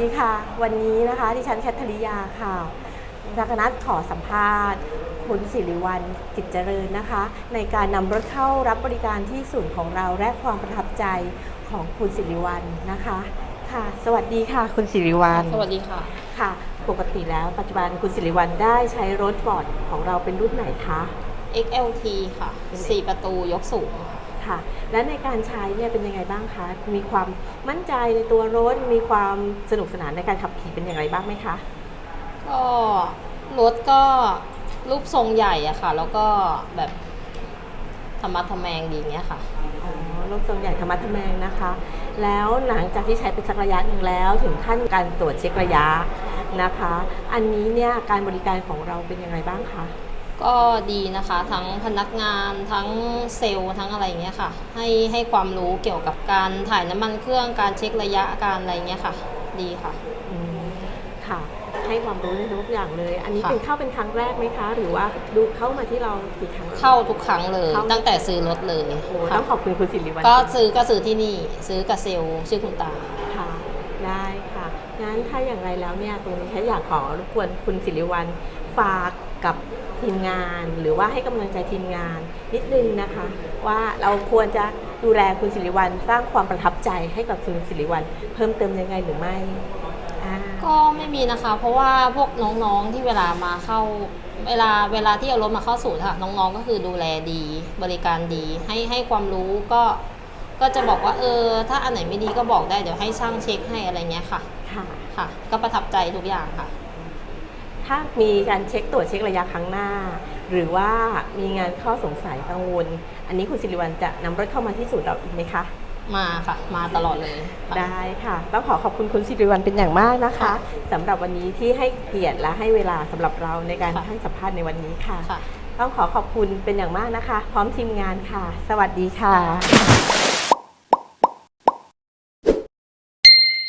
ดีค่ะ วันนี้นะคะดิฉันแคทธริยาค่ะจักรนัดขอสัมภาษณ์ คุณสิริวัลจิตเจริญนะคะ ในการนำรถเข้ารับบริการที่ศูนย์ของเราและความประทับใจของคุณสิริวัลนะคะค่ะ สวัสดีค่ะ คุณสิริวัลสวัสดีค่ะค่ะ ปกติแล้วปัจจุบันคุณสิริวัลได้ใช้รถฟอร์ดของเราเป็นรุ่นไหนคะ XLT ค่ะ 4 ประตูยกสูงค่ะ และในการใช้เนี่ยเป็นยังไงบ้างคะ มีความมั่นใจในตัวรถ มีความสนุกสนานในการขับขี่เป็นอย่างไรบ้างไหมคะ ก็รถก็รูปทรงใหญ่อะค่ะ แล้วก็แบบธรรมะทะแมงดีอย่างเงี้ยค่ะ อ๋อรถทรงใหญ่ธรรมะทะแมงนะคะ แล้วหลังจากที่ใช้ไปสักระยะหนึ่งแล้ว ถึงขั้นการตรวจเช็คระยะนะคะ อันนี้เนี่ยการบริการของเราเป็นยังไงบ้างคะ ก็ดีนะคะทั้งพนักงานทั้งเซลล์ทั้งอะไรอย่างเงี้ยค่ะ ให้ให้ความรู้เกี่ยวกับการถ่ายน้ำมันเครื่องการเช็คระยะการอะไรเงี้ยค่ะ ดีค่ะ อืมค่ะ ให้ความรู้ในทุกอย่างเลย อันนี้ค่ะ เป็นเข้าเป็นครั้งแรกไหมคะ หรือว่าดูเข้ามาที่เรากี่ครั้งเข้าทุกครั้งเลย เข้า ตั้งแต่ซื้อรถเลยโอ้ค่ะต้องขอบคุณคุณสิริวัลก็ซื้อก็ซื้อที่นี่ ซื้อกับเซลล์ชื่อคุณตา ค่ะได้ค่ะ งั้นถ้าอย่างไรแล้วเนี่ยตรงนี้แค่อยากขอรบกวนคุณสิริวัลฝากกับทีมงาน หรือว่าให้กำลังใจทีมงาน นิดนึงนะคะ ว่าเราควรจะดูแลคุณสิริวัลสร้างความประทับใจให้กับคุณสิริวัลเพิ่มเติมยังไงหรือไม่อ่า ก็ไม่มีนะคะ เพราะว่าพวกน้องๆที่เวลามาเข้า เวลาเวลาที่เอารถมาเข้าศูนย์ค่ะ น้องๆก็คือดูแลดี บริการดี ให้ให้ความรู้ก็ ก็จะบอกว่าเออถ้าอันไหนไม่ดีก็บอกได้เดี๋ยวให้ช่างเช็คให้อะไรเงี้ยค่ะค่ะ ค่ะ ก็ประทับใจทุกอย่างค่ะ ถ้ามีการเช็คตรวจเช็คระยะครั้งหน้า หรือว่ามีงานข้อสงสัยกังวล อันนี้คุณสิริวัลจะนำรถเข้ามาที่ศูนย์เราอีกไหมคะ มาค่ะ มาตลอดเลยค่ะ ได้ค่ะ ต้องขอขอบคุณคุณสิริวัลเป็นอย่างมากนะคะค่ะสำหรับวันนี้ที่ให้เกียรติและให้เวลาสำหรับเราในการค่ะ ให้สัมภาษณ์ในวันนี้ค่ะ ค่ะ ต้องขอขอบคุณเป็นอย่างมากนะคะ พร้อมทีมงานค่ะ สวัสดีค่ะ